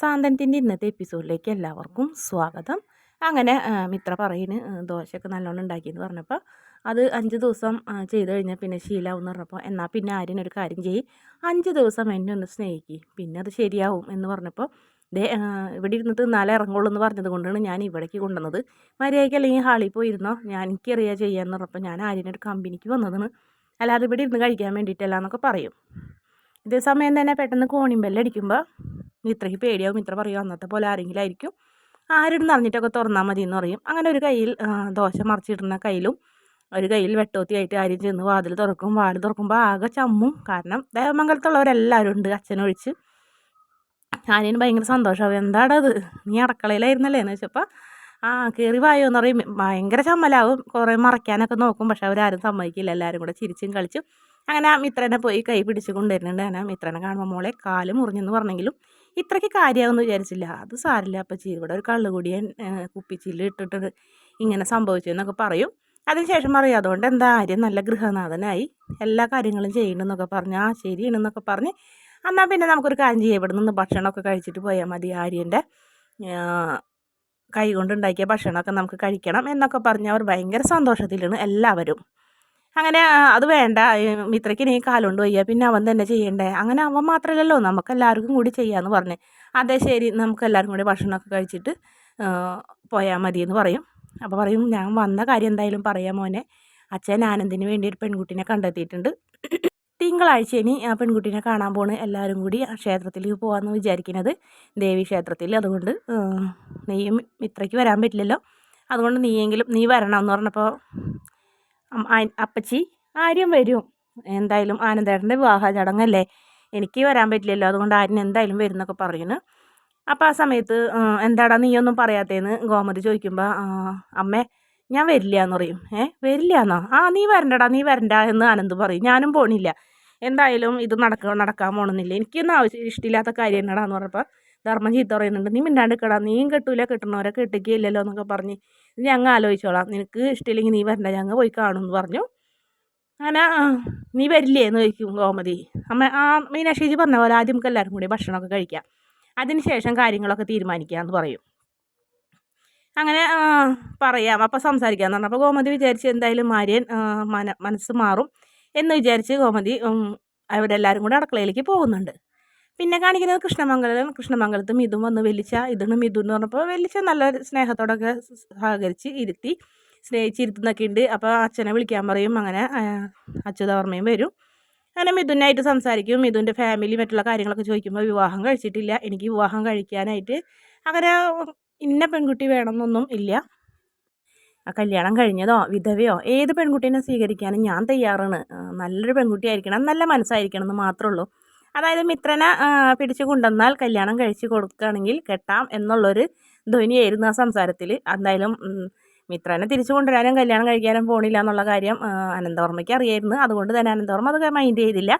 സാന്തനത്തിന്റെ ഇന്നത്തെ എപ്പിസോഡിലേക്ക് എല്ലാവർക്കും സ്വാഗതം. അങ്ങനെ മിത്ര പറയുന്നു ദോശയൊക്കെ നല്ലോണം ഉണ്ടാക്കിയെന്ന് പറഞ്ഞപ്പോൾ അത് അഞ്ച് ദിവസം ചെയ്ത് കഴിഞ്ഞാൽ പിന്നെ ശീലാവും എന്ന് പറഞ്ഞപ്പോൾ എന്നാൽ പിന്നെ ആര്യനൊരു കാര്യം ചെയ്യും. അഞ്ച് ദിവസം എന്നെ ഒന്ന് സ്നേഹിക്കും പിന്നെ അത് ശരിയാവും എന്ന് പറഞ്ഞപ്പോൾ ദേ ഇവിടെ ഇരുന്നിട്ട് നാളെ ഇറങ്ങുള്ളൂ എന്ന് പറഞ്ഞത് കൊണ്ടാണ് ഞാൻ ഇവിടേക്ക് കൊണ്ടുവന്നത്. മര്യാദയ്ക്ക് അല്ലെങ്കിൽ ഹാളിൽ പോയിരുന്നോ? ഞാൻ എനിക്കറിയാം ചെയ്യാമെന്ന് പറഞ്ഞപ്പോൾ ഞാൻ ആര്യനൊരു കമ്പനിക്ക് വന്നതാണ്. അല്ലാതെ ഇവിടെ ഇരുന്ന് കഴിക്കാൻ വേണ്ടിയിട്ടല്ല എന്നൊക്കെ പറയും. ഇതേ സമയം തന്നെ പെട്ടെന്ന് കോണിമ്പെല്ലടിക്കുമ്പോൾ മിത്രയ്ക്ക് പേടിയാവും ഇത്ര പറയും അന്നത്തെ പോലെ ആരെങ്കിലും ആയിരിക്കും. ആരും നിറഞ്ഞിട്ടൊക്കെ തുറന്നാൽ മതി എന്ന് പറയും. അങ്ങനെ ഒരു കയ്യിൽ ദോശ മറിച്ചിടുന്ന കയ്യിലും ഒരു കയ്യിൽ വെട്ടോത്തിയായിട്ട് ആരും ചെന്ന് വാതിൽ തുറക്കും. വാതിൽ തുറക്കുമ്പോൾ ആകെ ചമ്മും. കാരണം ദേവമംഗലത്തുള്ളവരെല്ലാവരും ഉണ്ട് അച്ഛനൊഴിച്ച്. ആര്യന് ഭയങ്കര സന്തോഷമാവും എന്താടത് നീ അടക്കളയിലായിരുന്നല്ലേ എന്ന് വെച്ചപ്പോൾ ആ കയറി വായോ എന്ന് പറയും. ഭയങ്കര ചമ്മലാവും. കുറേ മറയ്ക്കാനൊക്കെ നോക്കും. പക്ഷെ അവരാരും സമ്മതിക്കില്ല. എല്ലാവരും കൂടെ ചിരിച്ചും കളിച്ചും അങ്ങനെ ആ മിത്രനെ പോയി കൈ പിടിച്ച് കൊണ്ടുവരുന്നുണ്ട്. അങ്ങനെ മിത്രനെ കാണുമ്പോൾ മോളെ കാൽ മുറിഞ്ഞെന്ന് പറഞ്ഞെങ്കിലും ഇത്രയ്ക്ക് കാര്യമാകുമെന്ന് വിചാരിച്ചില്ല. അത് സാരില്ല അപ്പച്ചി. ഇവിടെ ഒരു കള്ളുകൂടിയൻ കുപ്പിച്ചില്ല് ഇട്ടിട്ട് ഇങ്ങനെ സംഭവിച്ചു എന്നൊക്കെ പറയും. അതിനുശേഷം പറയും അതുകൊണ്ട് എന്താ ആര്യം? നല്ല ഗൃഹനാഥനായി. എല്ലാ കാര്യങ്ങളും ചെയ്യണമെന്നൊക്കെ പറഞ്ഞ് ആ ശരിയാണെന്നൊക്കെ പറഞ്ഞ് എന്നാൽ പിന്നെ നമുക്കൊരു കാര്യം ചെയ്യാം. ഇവിടെ നിന്ന് ഭക്ഷണമൊക്കെ കഴിച്ചിട്ട് പോയാൽ മതി. ആര്യന്റെ കൈ കൊണ്ടുണ്ടാക്കിയ ഭക്ഷണമൊക്കെ നമുക്ക് കഴിക്കണം എന്നൊക്കെ പറഞ്ഞ് അവർ ഭയങ്കര സന്തോഷത്തിലാണ് എല്ലാവരും. അങ്ങനെ അത് വേണ്ട. മിത്രയ്ക്ക് നീ കാലുകൊണ്ട് വയ്യ. പിന്നെ അവൻ തന്നെ ചെയ്യണ്ടേ? അങ്ങനെ അവൻ മാത്രമല്ലല്ലോ നമുക്കെല്ലാവർക്കും കൂടി ചെയ്യാമെന്ന് പറഞ്ഞ്. അതെ ശരി. നമുക്ക് എല്ലാവർക്കും കൂടി ഭക്ഷണമൊക്കെ കഴിച്ചിട്ട് പോയാൽ മതി എന്ന് പറയും. അപ്പോൾ പറയും ഞാൻ വന്ന കാര്യം എന്തായാലും പറയാം മോനെ. അച്ഛൻ ആനന്ദിന് വേണ്ടി ഒരു പെൺകുട്ടിനെ കണ്ടെത്തിയിട്ടുണ്ട്. തിങ്കളാഴ്ച ഇനി ആ പെൺകുട്ടിനെ കാണാൻ പോണ്. എല്ലാവരും കൂടി ആ ക്ഷേത്രത്തിലേക്ക് പോകാമെന്ന് വിചാരിക്കുന്നത് ദേവി ക്ഷേത്രത്തിൽ. അതുകൊണ്ട് നീയും ഇത്രയ്ക്ക് വരാൻ പറ്റില്ലല്ലോ. അതുകൊണ്ട് നീയെങ്കിലും നീ വരണം എന്ന് പറഞ്ഞപ്പോൾ അപ്പച്ചി ആര്യം വരും. എന്തായാലും ആനന്ദേട്ടന്റെ വിവാഹ ചടങ്ങല്ലേ? എനിക്ക് വരാൻ പറ്റില്ലല്ലോ. അതുകൊണ്ട് ആര്യൻ എന്തായാലും വരുന്നൊക്കെ പറയുന്നു. അപ്പോൾ ആ സമയത്ത് എന്താടാ നീ നീയൊന്നും പറയാത്തേന്ന് ഗോമതി ചോദിക്കുമ്പോൾ അമ്മേ ഞാൻ വരില്ല എന്ന് പറയും. ഏ വരില്ല എന്നോ ആ നീ വരണ്ടടാ നീ വരണ്ട എന്ന് ആനന്ദ് പറയും. ഞാനും പോണില്ല. എന്തായാലും ഇത് നടക്ക നടക്കാൻ പോകണമെന്നില്ല എനിക്കൊന്നും ആവശ്യം ഇഷ്ടമില്ലാത്ത കാര്യം എന്നടാന്ന് പറഞ്ഞപ്പോൾ ധർമ്മം ചീത്ത പറയുന്നുണ്ട്. നീ മിണ്ടാണ്ട് കിടാ നീയും കെട്ടൂല. കെട്ടണവരെ കെട്ടിക്കില്ലല്ലോ എന്നൊക്കെ പറഞ്ഞ് ഞങ്ങൾ ആലോചിച്ചോളാം. നിനക്ക് ഇഷ്ടമില്ലെങ്കിൽ നീ വരണ്ട. ഞങ്ങൾ പോയി കാണും എന്ന് പറഞ്ഞു. അങ്ങനെ നീ വരില്ലേ എന്ന് ചോദിക്കും ഗോമതി. അമ്മ ആ മീനാക്ഷി പറഞ്ഞ പോലെ ആദ്യം നമുക്ക് എല്ലാവരും കൂടി ഭക്ഷണമൊക്കെ കഴിക്കാം. അതിന് ശേഷം കാര്യങ്ങളൊക്കെ തീരുമാനിക്കുക എന്ന് പറയും. അങ്ങനെ പറയാം. അപ്പോൾ സംസാരിക്കാമെന്ന് പറഞ്ഞു. അപ്പോൾ ഗോമതി വിചാരിച്ച് എന്തായാലും മാര്യൻ മന മനസ്സ് മാറും എന്ന് വിചാരിച്ച് ഗോമതി അവിടെ എല്ലാവരും കൂടെ അടുക്കളയിലേക്ക് പോകുന്നുണ്ട്. പിന്നെ കാണിക്കുന്നത് കൃഷ്ണമംഗലം. കൃഷ്ണമംഗലത്ത് മിഥുൻ വന്ന് വലിച്ച ഇതാണ് മിഥുൻ എന്ന് പറഞ്ഞപ്പോൾ വലിച്ച നല്ല സ്നേഹത്തോടൊക്കെ സഹകരിച്ച് ഇരുത്തി സ്നേഹിച്ചിരുത്തുന്നൊക്കെ ഉണ്ട്. അപ്പോൾ അച്ഛനെ വിളിക്കാൻ പറയും. അങ്ങനെ അച്യുതവർമ്മയും വരും. അങ്ങനെ മിഥുനായിട്ട് സംസാരിക്കും. മിഥുന്റെ ഫാമിലി മറ്റുള്ള കാര്യങ്ങളൊക്കെ ചോദിക്കുമ്പോൾ വിവാഹം കഴിച്ചിട്ടില്ല. എനിക്ക് വിവാഹം കഴിക്കാനായിട്ട് അങ്ങനെ ഇന്ന പെൺകുട്ടി വേണമെന്നൊന്നും ഇല്ല. കല്യാണം കഴിഞ്ഞതോ വിധവയോ ഏത് പെൺകുട്ടീനെ സ്വീകരിക്കാനും ഞാൻ തയ്യാറാണ്. നല്ലൊരു പെൺകുട്ടിയായിരിക്കണം. നല്ല മനസ്സായിരിക്കണം എന്ന് മാത്രമേ ഉള്ളൂ. അതായത് മിത്രനെ പിടിച്ചു കൊണ്ടുവന്നാൽ കല്യാണം കഴിച്ചു കൊടുക്കുകയാണെങ്കിൽ കെട്ടാം എന്നുള്ളൊരു ധ്വനിയായിരുന്നു ആ സംസാരത്തിൽ എന്തായാലും മിത്രനെ തിരിച്ചു കൊണ്ടുവരാനും കല്യാണം കഴിക്കാനും പോണില്ല എന്നുള്ള കാര്യം അനന്തവർമ്മയ്ക്ക് അറിയായിരുന്നു. അതുകൊണ്ട് തന്നെ അനന്തവർമ്മ അത് മൈൻഡ് ചെയ്തില്ല.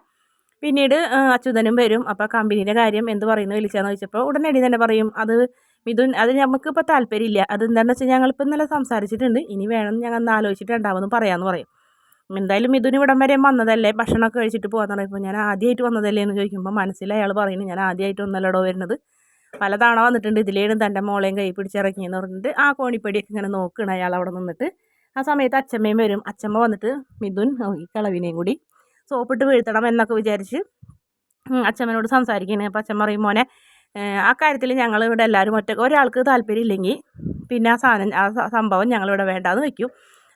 പിന്നീട് അച്യുതനും വരും. അപ്പോൾ കമ്പനിയുടെ കാര്യം എന്ത് പറയുന്നു വിളിച്ചാന്ന് ചോദിച്ചപ്പോൾ ഉടനടി തന്നെ പറയും അത് മിഥുൻ അത് നമുക്കിപ്പോൾ താല്പര്യമില്ല. അത് എന്താണെന്ന് വെച്ചാൽ ഞങ്ങളിപ്പോൾ ഇന്നലെ സംസാരിച്ചിട്ടുണ്ട്. ഇനി വേണം ഞങ്ങൾ ഒന്ന് ആലോചിച്ചിട്ട് ഉണ്ടാവുമെന്ന് പറയാമെന്ന് പറയും. എന്തായാലും മിഥുന് ഇവിടം വരെ വന്നതല്ലേ? ഭക്ഷണമൊക്കെ കഴിച്ചിട്ട് പോകാൻ തുടങ്ങിയപ്പോൾ ഞാൻ ആദ്യമായിട്ട് വന്നതല്ലേ എന്ന് ചോദിക്കുമ്പോൾ മനസ്സിൽ അയാൾ പറയുന്നു ഞാൻ ആദ്യമായിട്ട് ഒന്നല്ലടോ വരുന്നത്? പലതവണ വന്നിട്ടുണ്ട്. ഇതിലേണ് തന്റെ മോളെയും കൈ പിടിച്ചിറങ്ങിയെന്ന് പറഞ്ഞിട്ട് ആ കോണിപ്പടിയൊക്കെ ഇങ്ങനെ നോക്കണം അയാൾ അവിടെ നിന്നിട്ട്. ആ സമയത്ത് അച്ഛമ്മയും വരും. അച്ഛമ്മ വന്നിട്ട് മിഥുൻ ഈ കളവിനെയും കൂടി സോപ്പിട്ട് വീഴ്ത്തണം എന്നൊക്കെ വിചാരിച്ച് അച്ഛമ്മനോട് സംസാരിക്കുന്നത് അപ്പോൾ അച്ഛൻ പറയും മോനെ ആ കാര്യത്തിൽ ഞങ്ങൾ ഇവിടെ എല്ലാവരും ഒറ്റ ഒരാൾക്ക് താല്പര്യം ഇല്ലെങ്കിൽ പിന്നെ ആ സാധനം ആ സംഭവം ഞങ്ങളിവിടെ വേണ്ടാന്ന് വെക്കും.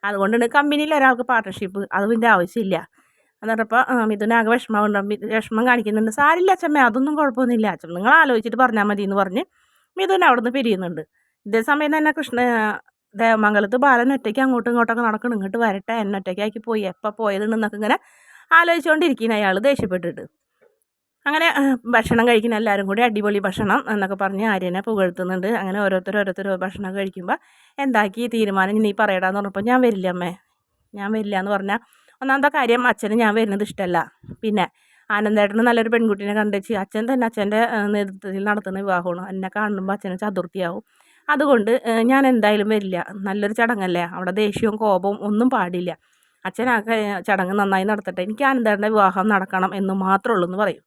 അതുകൊണ്ടാണ് കമ്പനിയിൽ ഒരാൾക്ക് പാർട്ട്ണർഷിപ്പ് അതിന്റെ ആവശ്യമില്ല. എന്ന് പറഞ്ഞപ്പോൾ മിഥുനാകെ വിഷമമുണ്ട്. വിഷമം കാണിക്കുന്നുണ്ട്. സാരില്ല അച്ഛമ്മ അതൊന്നും കുഴപ്പമൊന്നുമില്ല. അച്ഛൻ നിങ്ങൾ ആലോചിച്ചിട്ട് പറഞ്ഞാൽ മതി എന്ന് പറഞ്ഞ് മിഥുൻ അവിടെ നിന്ന് പിരിയുന്നുണ്ട്. ഇതേ സമയം തന്നെ കൃഷ്ണ ദേവമംഗലത്ത് ബാലൻ ഒറ്റയ്ക്ക് അങ്ങോട്ടും ഇങ്ങോട്ടൊക്കെ നടക്കണം. ഇങ്ങോട്ട് വരട്ടെ എന്നെ ഒറ്റയ്ക്കാക്കി പോയി. എപ്പോൾ പോയതുണ്ടെന്നൊക്കെ ഇങ്ങനെ ആലോചിച്ചുകൊണ്ടിരിക്കുന്ന അയാൾ ദേഷ്യപ്പെട്ടിട്ട്. അങ്ങനെ ഭക്ഷണം കഴിക്കുന്ന എല്ലാവരും കൂടി അടിപൊളി ഭക്ഷണം എന്നൊക്കെ പറഞ്ഞ് ആര്യനെ പുകഴ്ത്തുന്നുണ്ട്. അങ്ങനെ ഓരോരുത്തർ ഓരോരുത്തർ ഭക്ഷണം കഴിക്കുമ്പോൾ എന്താക്കി തീരുമാനം? നീ പറയടാന്ന് പറഞ്ഞപ്പോൾ ഞാൻ വരില്ല അമ്മേ. ഞാൻ വരില്ല എന്ന് പറഞ്ഞാൽ ഒന്നാമത്തെ കാര്യം അച്ഛന് ഞാൻ വരുന്നത് ഇഷ്ടമല്ല പിന്നെ ആനന്ദേട്ടന് നല്ലൊരു പെൺകുട്ടീനെ കണ്ടുവച്ച് അച്ഛൻ തന്നെ അച്ഛന്റെ നേതൃത്വത്തിൽ നടത്തുന്ന വിവാഹമാണ്. എന്നെ കാണുമ്പോൾ അച്ഛന് ചതുർത്ഥിയാവും. അതുകൊണ്ട് ഞാൻ എന്തായാലും വരില്ല. നല്ലൊരു ചടങ്ങല്ലേ? അവിടെ ദേഷ്യവും കോപവും ഒന്നും പാടില്ല. അച്ഛൻ ആ ചടങ്ങ് നന്നായി നടത്തട്ടെ. എനിക്ക് ആനന്ദേട്ടന്റെ വിവാഹം നടക്കണം എന്ന് മാത്രമേ ഉള്ളൂ എന്ന് പറയും.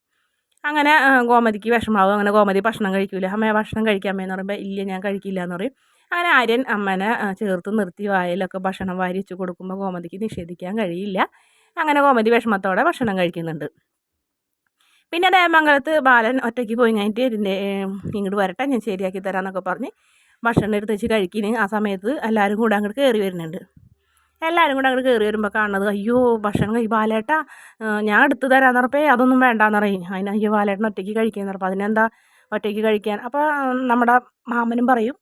അങ്ങനെ ഗോമതിക്ക് വിഷമാവും. അങ്ങനെ ഗോമതി ഭക്ഷണം കഴിക്കില്ല അമ്മ ഭക്ഷണം കഴിക്കാൻ അമ്മയെന്ന് പറയുമ്പോൾ ഇല്ല ഞാൻ കഴിക്കില്ല എന്ന് പറയും. അങ്ങനെ ആര്യൻ അമ്മനെ ചേർത്ത് നിർത്തി വായിലൊക്കെ ഭക്ഷണം വാരിച്ചു കൊടുക്കുമ്പോൾ ഗോമതിക്ക് നിഷേധിക്കാൻ കഴിയില്ല. അങ്ങനെ ഗോമതി വിഷമത്തോടെ ഭക്ഷണം കഴിക്കുന്നുണ്ട്. പിന്നെ ദേമംഗലത്ത് ബാലൻ ഒറ്റയ്ക്ക് പോയി കഴിഞ്ഞിട്ട് ഇതിന്റെ ഇങ്ങോട്ട് വരട്ടെ ഞാൻ ശരിയാക്കി തരാമെന്നൊക്കെ പറഞ്ഞ് ഭക്ഷണം എടുത്ത് വെച്ച് കഴിക്കിന്. ആ സമയത്ത് എല്ലാവരും കൂടെ അങ്ങോട്ട് കയറി വരുന്നുണ്ട്. എല്ലാവരും കൂടെ അങ്ങോട്ട് കയറി വരുമ്പോൾ കാണുന്നത് അയ്യോ ഭക്ഷണം കഴി ബാലേട്ട ഞാൻ എടുത്തു തരാമെന്ന് പറഞ്ഞപ്പോൾ "ഏയ്, അതൊന്നും വേണ്ടാന്ന് പറയും. അതിന് അയ്യോ ബാലേട്ടൻ ഒറ്റയ്ക്ക് കഴിക്കാന്ന് പറഞ്ഞപ്പോൾ അതിനെന്താ ഒറ്റയ്ക്ക് കഴിക്കാൻ? അപ്പോൾ നമ്മുടെ മാമനും പറയും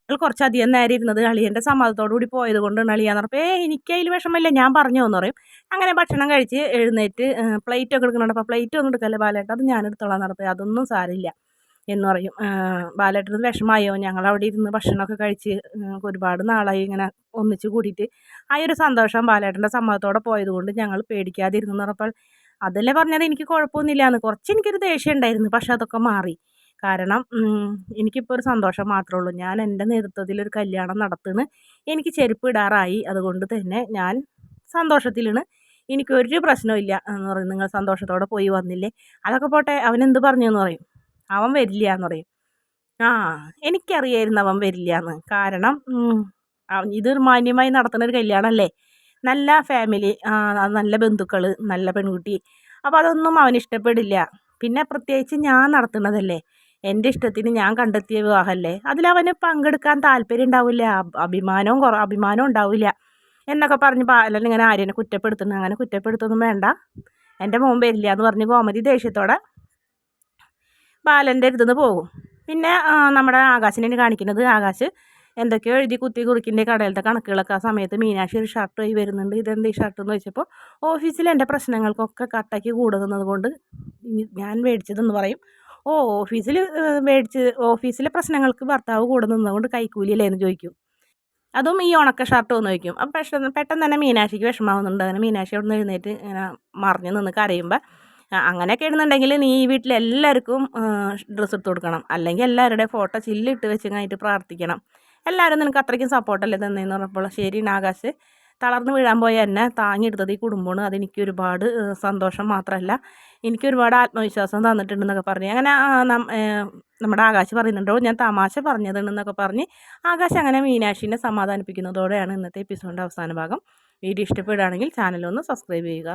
"നിങ്ങൾ കുറച്ചധികം നേരം ഇരുന്നത് അളിയന്റെ സമ്മതത്തോടു കൂടി പോയത് കൊണ്ടാണ് അളിയാന്ന് പറഞ്ഞപ്പോൾ ഏ എനിക്ക് അതിൽ വിഷമമില്ല ഞാൻ പറഞ്ഞു എന്ന് പറയും. അങ്ങനെ ഭക്ഷണം കഴിച്ച് എഴുന്നേറ്റ് പ്ലേറ്റൊക്കെ എടുക്കുന്നുണ്ട് അപ്പോൾ പ്ലേറ്റ് ഒന്നും എടുക്കല്ലേ ബാലേട്ട? അത് ഞാൻ എടുത്തോളാം എന്ന് അതൊന്നും സാരില്ല എന്ന് പറയും. ബാലേട്ടന് വിഷമമായോ? ഞങ്ങൾ അവിടെ ഇരുന്ന് ഭക്ഷണമൊക്കെ കഴിച്ച് ഒരുപാട് നാളായി ഇങ്ങനെ ഒന്നിച്ച് കൂടിയിട്ട്. ആ ഒരു സന്തോഷം ബാലേട്ടന്റെ സമ്മതത്തോടെ പോയതുകൊണ്ട് ഞങ്ങൾ പേടിക്കാതിരുന്നു പറഞ്ഞപ്പോൾ അതല്ലേ പറഞ്ഞത്? എനിക്ക് കുഴപ്പമൊന്നുമില്ല എന്ന് കുറച്ച് എനിക്കൊരു ദേഷ്യം ഉണ്ടായിരുന്നു പക്ഷെ അതൊക്കെ മാറി. കാരണം എനിക്കിപ്പോൾ ഒരു സന്തോഷം മാത്രമേ ഉള്ളൂ. ഞാൻ എന്റെ നേതൃത്വത്തിൽ ഒരു കല്യാണം നടത്തുന്നു എനിക്ക് ചെരുപ്പ് ഇടാറായി. അതുകൊണ്ട് തന്നെ ഞാൻ സന്തോഷത്തിലാണ്. എനിക്കൊരു പ്രശ്നമില്ല എന്ന് പറയും. നിങ്ങൾ സന്തോഷത്തോടെ പോയി വന്നില്ലേ? അതൊക്കെ പോട്ടെ അവനെന്ത് പറഞ്ഞു എന്ന് പറയും. അവൻ വരില്ല എന്ന് പറയും. ആ എനിക്കറിയായിരുന്നു അവൻ വരില്ല എന്ന് കാരണം ഇതൊരു മാന്യമായി നടത്തുന്ന ഒരു കല്യാണമല്ലേ നല്ല ഫാമിലി നല്ല ബന്ധുക്കൾ നല്ല പെൺകുട്ടി. അപ്പോൾ അതൊന്നും അവന് ഇഷ്ടപ്പെടില്ല. പിന്നെ പ്രത്യേകിച്ച് ഞാൻ നടത്തുന്നതല്ലേ? എന്റെ ഇഷ്ടത്തിന് ഞാൻ കണ്ടെത്തിയ വിവാഹമല്ലേ? അതിലവന് പങ്കെടുക്കാൻ താല്പര്യം ഉണ്ടാവില്ല. അഭ- അഭിമാനവും കുറ അഭിമാനവും ഉണ്ടാവില്ല. എന്നൊക്കെ പറഞ്ഞ് ബാലൻ ഇങ്ങനെ ആര്യനെ കുറ്റപ്പെടുത്തുന്നു അങ്ങനെ കുറ്റപ്പെടുത്തൊന്നും വേണ്ട. എന്റെ മോൻ വരില്ല എന്ന് പറഞ്ഞ് ഗോമതി ദേഷ്യത്തോടെ ബാലന്റെ അടുത്തുനിന്ന് പോകും. പിന്നെ നമ്മുടെ ആകാശിനെ കാണിക്കുന്നത് ആകാശ് എന്തൊക്കെയോ എഴുതി കുത്തി കുറിക്കിന്റെ കടയിലത്തെ കണക്കുകളൊക്കെ ആ സമയത്ത് മീനാക്ഷി ഒരു ഷർട്ട് ആയി വരുന്നുണ്ട്. ഇതെന്ത് ഷർട്ട് എന്ന് ചോദിച്ചപ്പോൾ ഓഫീസിൽ എന്റെ പ്രശ്നങ്ങൾക്കൊക്കെ കട്ടയ്ക്ക് കൂടുന്നത് കൊണ്ട് ഞാൻ മേടിച്ചതെന്ന് പറയും. ഓ ഓഫീസിൽ മേടിച്ച് ഓഫീസിലെ പ്രശ്നങ്ങൾക്ക് ഭർത്താവ് കൂടെ നിന്നതുകൊണ്ട് കൈക്കൂലിയല്ലേ എന്ന് ചോദിക്കും. അതും ഈ ഉണക്ക ഷർട്ട് ഒന്ന് ചോദിക്കും. അപ്പം പെട്ടെന്ന് പെട്ടെന്ന് തന്നെ മീനാക്ഷിക്ക് വിഷമാവുന്നുണ്ട് അങ്ങനെ മീനാക്ഷി അവിടെ നിന്ന് എഴുന്നേറ്റ് ഇങ്ങനെ മറിഞ്ഞ് നിന്ന് കരയുമ്പോൾ അങ്ങനെയൊക്കെ ഇടുന്നുണ്ടെങ്കിൽ നീ ഈ വീട്ടിൽ എല്ലാവർക്കും ഡ്രസ്സ് എടുത്ത് കൊടുക്കണം. അല്ലെങ്കിൽ എല്ലാവരുടെയും ഫോട്ടോ ചില്ലിട്ട് വെച്ച് കഴിഞ്ഞിട്ട് പ്രാർത്ഥിക്കണം. എല്ലാവരും നിനക്ക് അത്രയ്ക്കും സപ്പോർട്ടല്ലേ തന്നെയെന്ന് പറഞ്ഞപ്പോൾ ശരി ആകാശ് തളർന്ന് വീഴാൻ പോയ എന്നെ താങ്ങിയെടുത്തത് ഈ കുടുംബമാണ്. അതെനിക്ക് ഒരുപാട് സന്തോഷം മാത്രമല്ല. എനിക്ക് ഒരുപാട് ആത്മവിശ്വാസം തന്നിട്ടുണ്ടെന്നൊക്കെ പറഞ്ഞ്. അങ്ങനെ നമ്മുടെ ആകാശ് പറയുന്നുണ്ടോ ഞാൻ തമാശ പറഞ്ഞതുണ്ടെന്നൊക്കെ പറഞ്ഞ് ആകാശ് അങ്ങനെ മീനാക്ഷിനെ സമാധാനിപ്പിക്കുന്നതോടെയാണ് ഇന്നത്തെ എപ്പിസോഡിന്റെ അവസാന ഭാഗം. വീഡിയോ ഇഷ്ടപ്പെടുകയാണെങ്കിൽ ചാനലൊന്ന് സബ്സ്ക്രൈബ് ചെയ്യുക.